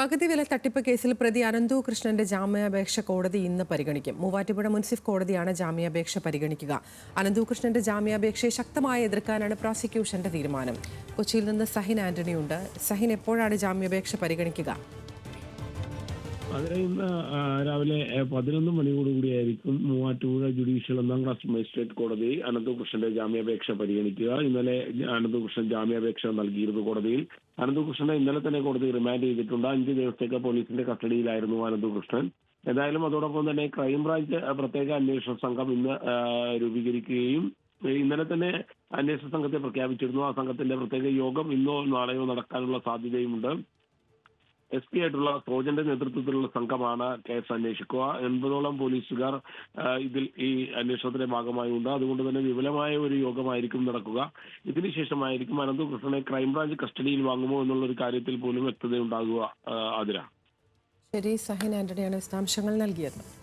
പകുതി വില തട്ടിപ്പ് കേസിൽ പ്രതി അനന്തു കൃഷ്ണന്റെ ജാമ്യാപേക്ഷ കോടതി ഇന്ന് പരിഗണിക്കും. മൂവാറ്റുപുഴ മുൻസിഫ് കോടതിയാണ് ജാമ്യാപേക്ഷ പരിഗണിക്കുക. അനന്തു കൃഷ്ണന്റെ ജാമ്യാപേക്ഷയെ ശക്തമായി എതിർക്കാനാണ് പ്രോസിക്യൂഷന്റെ തീരുമാനം. കൊച്ചിയിൽ നിന്ന് സഹിൻ ആന്റണിയുണ്ട്. സഹിൻ എപ്പോഴാണ് ജാമ്യാപേക്ഷ പരിഗണിക്കുക? അതിന് ഇന്ന് രാവിലെ പതിനൊന്ന് മണിയോടുകൂടിയായിരിക്കും മൂവാറ്റുപുഴ ജുഡീഷ്യൽ ഒന്നാം ക്ലാസ് മജിസ്ട്രേറ്റ് കോടതി അനന്തകൃഷ്ണന്റെ ജാമ്യാപേക്ഷ പരിഗണിക്കുക. ഇന്നലെ അനന്തകൃഷ്ണൻ ജാമ്യാപേക്ഷ നൽകിയിരുന്നു കോടതിയിൽ. അനന്തകൃഷ്ണനെ ഇന്നലെ തന്നെ കോടതി റിമാൻഡ് ചെയ്തിട്ടുണ്ട്. അഞ്ച് ദിവസത്തേക്ക് പോലീസിന്റെ കസ്റ്റഡിയിലായിരുന്നു അനന്തകൃഷ്ണൻ. എന്തായാലും അതോടൊപ്പം തന്നെ ക്രൈംബ്രാഞ്ച് പ്രത്യേക അന്വേഷണ സംഘം ഇന്ന് രൂപീകരിക്കുകയും ഇന്നലെ തന്നെ അന്വേഷണ സംഘത്തെ പ്രഖ്യാപിച്ചിരുന്നു. ആ സംഘത്തിന്റെ പ്രത്യേക യോഗം ഇന്നോ നാളെയോ നടക്കാനുള്ള സാധ്യതയുമുണ്ട്. എസ് പി ആയിട്ടുള്ള സോജന്റെ നേതൃത്വത്തിലുള്ള സംഘമാണ് കേസ് അന്വേഷിക്കുക. എൺപതോളം പോലീസുകാർ ഇതിൽ ഈ അന്വേഷണത്തിന്റെ ഭാഗമായി ഉണ്ട് അതുകൊണ്ട് തന്നെ വിപുലമായ ഒരു യോഗമായിരിക്കും നടക്കുക. ഇതിനുശേഷമായിരിക്കും അനന്തകൃഷ്ണനെ ക്രൈംബ്രാഞ്ച് കസ്റ്റഡിയിൽ വാങ്ങുമോ എന്നുള്ള ഒരു കാര്യത്തിൽ പോലും വ്യക്തതയുണ്ടാകുക ആ, ആതിര. ശരി സഹിൻ ആന്റണിയാണ് വിശദാംശങ്ങൾ നൽകിയത്.